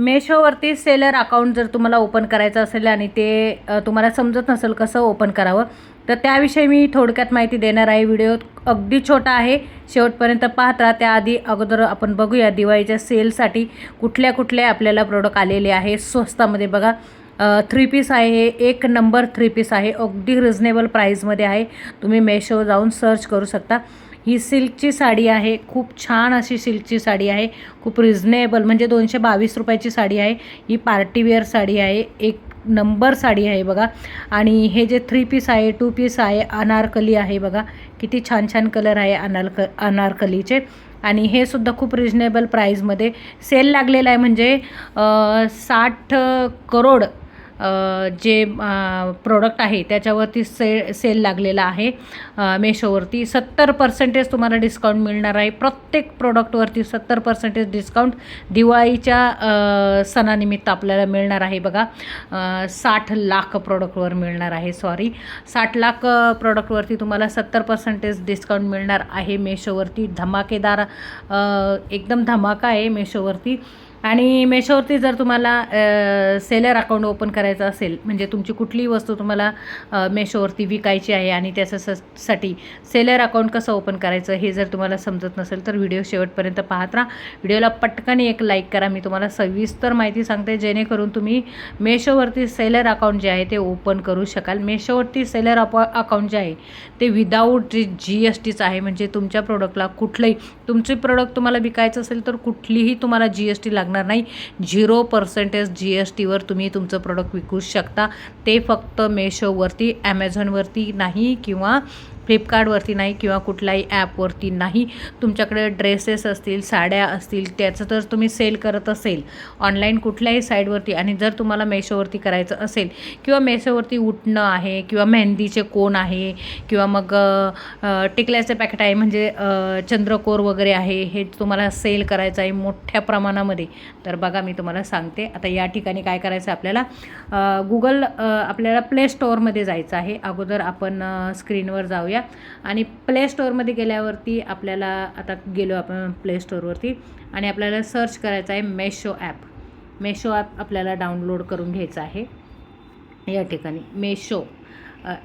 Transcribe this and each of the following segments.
मेशोवरती seller account जर तुम्हाला open करायचं असेल आणि ते तुम्हाला समजत नसेल कसं ओपन करावं तर त्याविषयी मी थोडक्यात माहिती देणार आहे. व्हिडिओ अगदी छोटा आहे. शेवटपर्यंत पाहत राहा. त्याआधी अगोदर आपण बघूया दिवाळीच्या सेलसाठी कुठल्या कुठल्या आपल्याला प्रोडक्ट आलेले आहे. स्वस्तामध्ये बघा थ्री पीस आहे. हे एक नंबर थ्री पीस आहे. अगदी रिझनेबल प्राईजमध्ये आहे. तुम्ही मेशो जाऊन सर्च करू शकता. ही सिल्कची साडी आहे. खूप छान अशी सिल्कची साडी आहे. खूप रिझनेबल म्हणजे दोनशे बावीस रुपयाची साडी आहे. ही पार्टीवेअर साडी आहे. एक नंबर साडी आहे बघा. आणि हे जे थ्री पीस आहे टू पीस आहे अनारकली आहे बघा. किती छान छान कलर आहे अनारक अनारकलीचे. आणि हे सुद्धा खूप रिजनेबल प्राईजमध्ये सेल लागलेला आहे. म्हणजे साठ करोड जे प्रोडक्ट आहे त्याच्यावरती से सेल लागलेला आहे. मेशोवरती सत्तर पर्सेंटेज तुम्हाला डिस्काउंट मिळणार आहे. प्रत्येक प्रोडक्टवरती सत्तर पर्सेंटेज डिस्काउंट दिवाळीच्या सणानिमित्त आपल्याला मिळणार आहे बघा. साठ लाख प्रोडक्टवर मिळणार आहे सॉरी साठ लाख प्रोडक्टवरती तुम्हाला सत्तर पर्सेंटेज डिस्काउंट मिळणार आहे मेशोवरती धमाकेदार एकदम धमाका आहे मेशोवरती आणि मेशोवरती जर तुम्हाला सेलर अकाउंट ओपन करायचं असेल म्हणजे तुमची कुठलीही वस्तू तुम्हाला मेशोवरती विकायची आहे आणि त्याच्यासाठी सेलर अकाउंट कसं ओपन करायचं हे जर तुम्हाला समजत नसेल तर व्हिडिओ शेवटपर्यंत पाहत राहा. व्हिडिओला पटकन एक लाईक करा मी तुम्हाला सविस्तर माहिती सांगते जेणेकरून तुम्ही मेशोवरती सेलर अकाउंट जे आहे ते ओपन करू शकाल. मेशोवरती सेलर अपॉ अकाउंट जे आहे ते विदाऊट जी एस टीचं आहे म्हणजे तुमच्या प्रोडक्टला कुठलंही तुमचे प्रोडक्ट तुम्हाला विकायचं असेल तर कुठलीही तुम्हाला जी एस टी लागणार नाही. झिरो पर्सेंटेज जी एस टीवर तुम्ही तुमचं प्रोडक्ट विकू शकता. ते फक्त मेशोवरती ॲमेझॉनवरती नाही किंवा फ्लिपकार्टवरती नाही किंवा कुठल्याही ॲपवरती नाही. तुमच्याकडे ड्रेसेस असतील साड्या असतील त्याचं जर तुम्ही सेल करत असेल. ऑनलाईन कुठल्याही साईडवरती आणि जर तुम्हाला मेशोवरती करायचं असेल किंवा मेशोवरती उठणं आहे किंवा मेहंदीचे कोण आहे किंवा मग टिकल्याचे पॅकेट आहे म्हणजे चंद्रकोर वगैरे आहे हे तुम्हाला सेल करायचं आहे मोठ्या प्रमाणामध्ये. तर बघा मी तुम्हाला सांगते. आता या ठिकाणी काय करायचं आपल्याला? गुगल आपल्याला प्ले स्टोअरमध्ये जायचं आहे. अगोदर आपण स्क्रीनवर जाऊ जाऊया. आणि प्ले स्टोअरमध्ये गेल्यावरती आपल्याला आता गेलो आपण प्ले स्टोअरवरती आणि आपल्याला सर्च करायचं आहे मेशो ॲप मेशो ॲप आपल्याला डाउनलोड करून घ्यायचं आहे. या ठिकाणी Meesho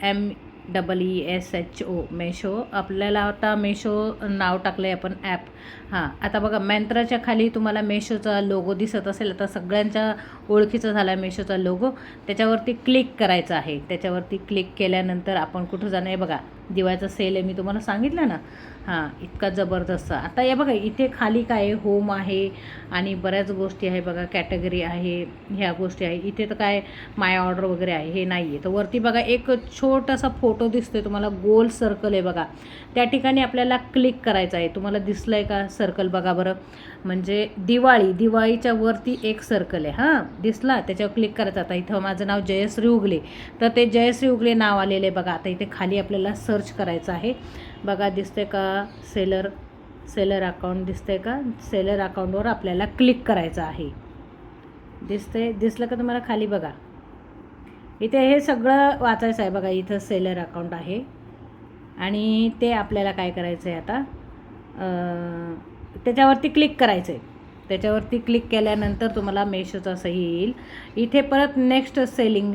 M double E S H O Meesho आपल्याला आता मेशो नाव टाकलं आहे आपण ॲप हां आता बघा मंत्राच्या खाली तुम्हाला मेशोचा लोगो दिसत असेल आता सगळ्यांच्या ओळखीचा झाला आहे मेशोचा लोगो त्याच्यावरती क्लिक करायचं आहे. त्याच्यावरती क्लिक केल्यानंतर आपण कुठं जाणं आहे बघा दिवाळीचा सेल आहे मी तुम्हाला सांगितलं ना? हां इतका जबरदस्त. आता या बघा इथे खाली काय आहे? होम आहे आणि बऱ्याच गोष्टी आहे बघा कॅटेगरी आहे ह्या गोष्टी आहे. इथे तर काय माय ऑर्डर वगैरे आहे हे नाही आहे तर वरती बघा एक छोटासा फोटो दिसतोय तुम्हाला गोल सर्कल आहे बघा. त्या ठिकाणी आपल्याला क्लिक करायचं आहे. तुम्हाला दिसलं आहे का? सर्कल बघा बरं. म्हणजे दिवाळी दिवाळीच्या वरती एक सर्कल आहे. हां. दिसला त्याच्यावर क्लिक करायचं. आता इथं माझं नाव जयश्री उगले. तर ते जयश्री उगले नाव आलेलं आहे बघा. आता इथे खाली आपल्याला सर्च करायचं आहे. बघा दिसते का? सेलर सेलर अकाउंट दिसतंय का? सेलर अकाउंटवर आपल्याला क्लिक करायचं आहे. दिसतंय? दिसलं का तुम्हाला खाली बघा? इथे हे सगळं वाचायचं आहे बघा. इथं सेलर अकाउंट आहे. आणि ते आपल्याला काय करायचं आहे आता त्याच्यावरती क्लिक करायचं आहे त्याच्यावरती क्लिक केल्यानंतर तुम्हाला मेशोचं असं येईल. इथे परत नेक्स्ट सेलिंग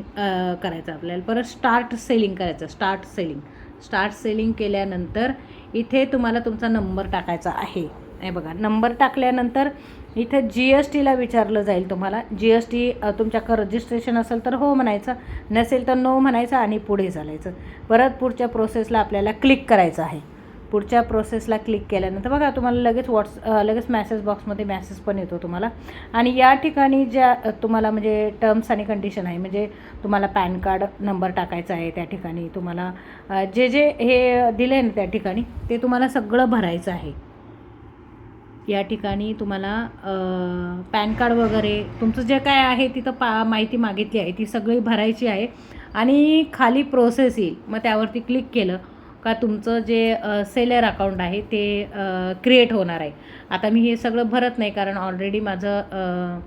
करायचं आपल्याला. परत स्टार्ट सेलिंग करायचं. स्टार्ट सेलिंग स्टार्ट सेलिंग केल्यानंतर इथे तुम्हाला तुमचा नंबर टाकायचा आहे. हे बघा नंबर टाकल्यानंतर इथे जी एस टीला विचारलं जाईल तुम्हाला. जी एस टी तुमच्या रजिस्ट्रेशन असेल तर हो म्हणायचं. नसेल तर नो म्हणायचं आणि पुढे चालायचं. परत पुढच्या प्रोसेसला आपल्याला क्लिक करायचं आहे. पुढच्या प्रोसेसला क्लिक केल्यानंतर बघा तुम्हाला लगेच व्हॉट्स लगेच मॅसेज बॉक्समध्ये मॅसेज पण येतो तुम्हाला. आणि या ठिकाणी ज्या तुम्हाला म्हणजे टर्म्स आणि कंडिशन आहे म्हणजे तुम्हाला पॅन कार्ड नंबर टाकायचा आहे त्या ठिकाणी तुम्हाला जे जे हे दिलं आहे ना त्या ठिकाणी ते तुम्हाला सगळं भरायचं आहे. या ठिकाणी तुम्हाला पॅन कार्ड वगैरे तुमचं जे काय आहे तिथं पा माहिती मागितली आहे ती सगळी भरायची आहे. आणि खाली प्रोसेस येईल मग त्यावरती क्लिक केलं का तुमचं जे सेलर अकाउंट आहे ते क्रिएट होणार आहे. आता मी हे सगळं भरत नाही कारण ऑलरेडी माझं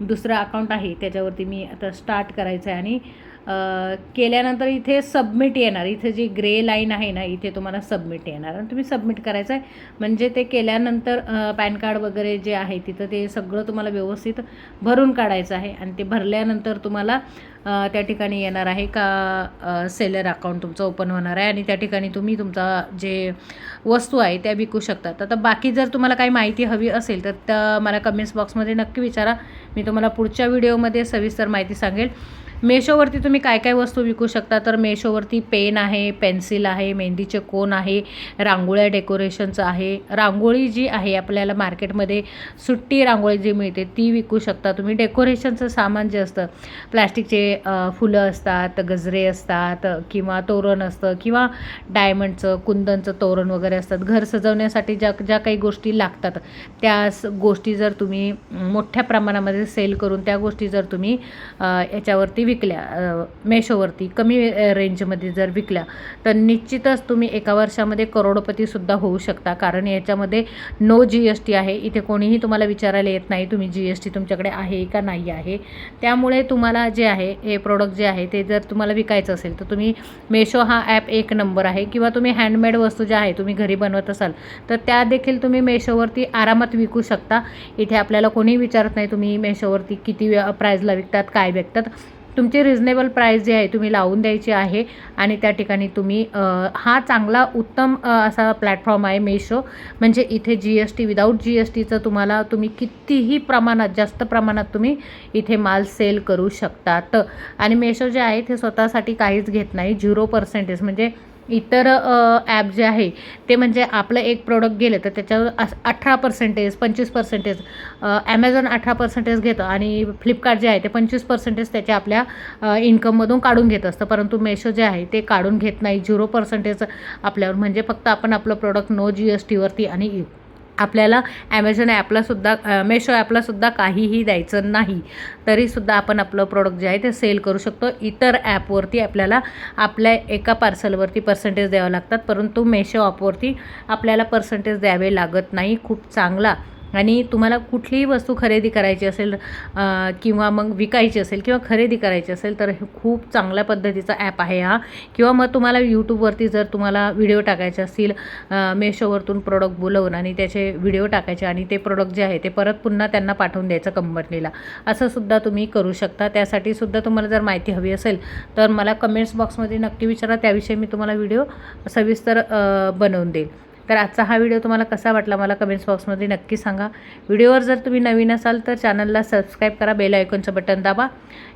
दुसरं अकाउंट आहे त्याच्यावरती मी आता स्टार्ट करायचं आहे आणि केल्यानंतर इथे सबमिट येणार. इथे जी ग्रे लाईन आहे ना इथे तुम्हाला सबमिट येणार. आणि तुम्ही सबमिट करायचं आहे म्हणजे ते केल्यानंतर पॅन कार्ड वगैरे जे आहे तिथं ते सगळं तुम्हाला व्यवस्थित भरून काढायचं आहे. आणि ते भरल्यानंतर तुम्हाला त्या ठिकाणी येणार आहे का सेलर अकाउंट तुमचं ओपन होणार आहे. आणि त्या ठिकाणी तुम्ही तुमचा जे वस्तू आहे त्या विकू शकतात आता बाकी जर तुम्हाला काही माहिती हवी असेल तर त्या मला कमेंट्स बॉक्समध्ये नक्की विचारा. मी तुम्हाला पुढच्या व्हिडिओमध्ये सविस्तर माहिती सांगेल. मेशोवरती तुम्ही काय काय वस्तू विकू शकता? तर मेशोवरती पेन आहे पेन्सिल आहे मेहंदीचे कोन आहे रांगोळ्या डेकोरेशनचं आहे. रांगोळी जी आहे आपल्याला मार्केटमध्ये सुट्टी रांगोळी जी मिळते ती विकू शकता तुम्ही. डेकोरेशनचं सामान जे असतं प्लॅस्टिकचे फुलं असतात गजरे असतात किंवा तोरण असतं किंवा डायमंडचं कुंदनचं तोरण वगैरे असतात. घर सजवण्यासाठी ज्या ज्या काही गोष्टी लागतात त्या स- गोष्टी जर तुम्ही मोठ्या प्रमाणामध्ये सेल करून त्या गोष्टी जर तुम्ही याच्यावरती विकल्या मेशोवरती कमी रेंजमध्ये जर विकल्या तर निश्चितच तुम्ही एका वर्षामध्ये करोडपतीसुद्धा होऊ शकता. कारण याच्यामध्ये नो जी एस टी आहे. इथे कोणीही तुम्हाला विचारायला येत नाही तुम्ही जी एस टी तुमच्याकडे आहे का नाही आहे. त्यामुळे तुम्हाला जे आहे हे प्रोडक्ट जे आहे ते जर तुम्हाला विकायचं असेल तर तुम्ही मेशो हा ॲप एक नंबर आहे. किंवा तुम्ही हँडमेड वस्तू ज्या आहे तुम्ही घरी बनवत असाल तर त्या देखील तुम्ही मेशोवरती आरामात विकू शकता. इथे आपल्याला कोणी विचारत नाही तुम्ही मेशोवरती किती प्राईजला विकतात काय विकतात. तुमची रिझनेबल प्राईस जी आहे तुम्ही लावून द्यायची आहे आणि त्या ठिकाणी तुम्ही हा चांगला उत्तम असा प्लॅटफॉर्म आहे मेशो म्हणजे इथे G S T without G S टीचं तुम्हाला तुम्ही कितीही प्रमाणात जास्त प्रमाणात तुम्ही इथे माल सेल करू शकतात. आणि मेशो जे आहे ते स्वतःसाठी काहीच घेत नाही. झिरो पर्सेंटेज म्हणजे इतर ॲप जे आहे ते म्हणजे आपलं एक प्रोडक्ट गेलं तर त्याच्यावर अस अठरा पर्सेंटेज पंचवीस पर्सेंटेज ॲमेझॉन अठरा पर्सेंटेज घेतं आणि फ्लिपकार्ट जे आहे ते पंचवीस पर्सेंटेज त्याच्या आपल्या इन्कममधून काढून घेत असतं. परंतु मेशो जे आहे ते काढून घेत नाही. झिरो पर्सेंटेज आपल्यावर. म्हणजे फक्त आपण आपलं प्रोडक्ट नो जी एस टीवरती आणि आपल्याला ॲमेझॉन ॲपलासुद्धा मेशो ॲपलासुद्धा काहीही द्यायचं नाही. तरीसुद्धा आपण आपलं प्रोडक्ट जे आहे ते सेल करू शकतो. इतर ॲपवरती आपल्याला आपल्या एका पार्सलवरती पर्सेंटेज द्यावं लागतात. परंतु मेशो ॲपवरती आपल्याला पर्सेंटेज द्यावे लागत नाही. खूप चांगला आणि तुम्हाला कुठलीही वस्तू खरेदी करायची असेल किंवा मग विकायची असेल किंवा खरेदी करायची असेल तर हे खूप चांगल्या पद्धतीचा ॲप आहे हा. किंवा मग तुम्हाला यूट्यूबवरती जर तुम्हाला व्हिडिओ टाकायचे असतील मेशोवरतून प्रोडक्ट बोलवून आणि त्याचे व्हिडिओ टाकायचे आणि ते प्रोडक्ट जे आहे ते परत पुन्हा त्यांना पाठवून द्यायचं कंपनीला असं सुद्धा तुम्ही करू शकता. त्यासाठी सुद्धा तुम्हाला जर माहिती हवी असेल तर मला कमेंट्स बॉक्समध्ये नक्की विचारा. त्याविषयी मी तुम्हाला व्हिडिओ सविस्तर बनवून देईल. तर आजचा हा व्हिडिओ तुम्हाला कसा वाटला मला कमेंट्स बॉक्समध्ये नक्की सांगा. व्हिडिओवर जर तुम्ही नवीन असाल तर चॅनलला सबस्क्राईब करा बेल आयकॉनचं बटन दाबा.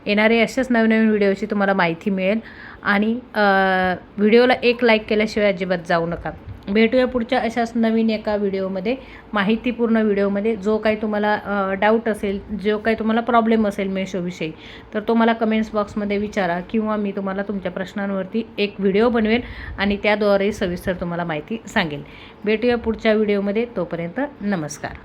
येणारे असेच नवीन नवीन व्हिडिओची तुम्हाला माहिती मिळेल. आणि व्हिडिओला एक लाईक केल्याशिवाय अजिबात जाऊ नका. भेटूया पुढच्या अशाच नवीन एका व्हिडिओमध्ये माहितीपूर्ण व्हिडिओमध्ये. जो काही तुम्हाला डाऊट असेल जो काही तुम्हाला प्रॉब्लेम असेल मेशोविषयी तर तो मला कमेंट्स बॉक्समध्ये विचारा किंवा मी तुम्हाला तुमच्या प्रश्नांवरती एक व्हिडिओ बनवेल आणि त्याद्वारे सविस्तर तुम्हाला माहिती सांगेल. भेटूया पुढच्या व्हिडिओमध्ये. तोपर्यंत नमस्कार.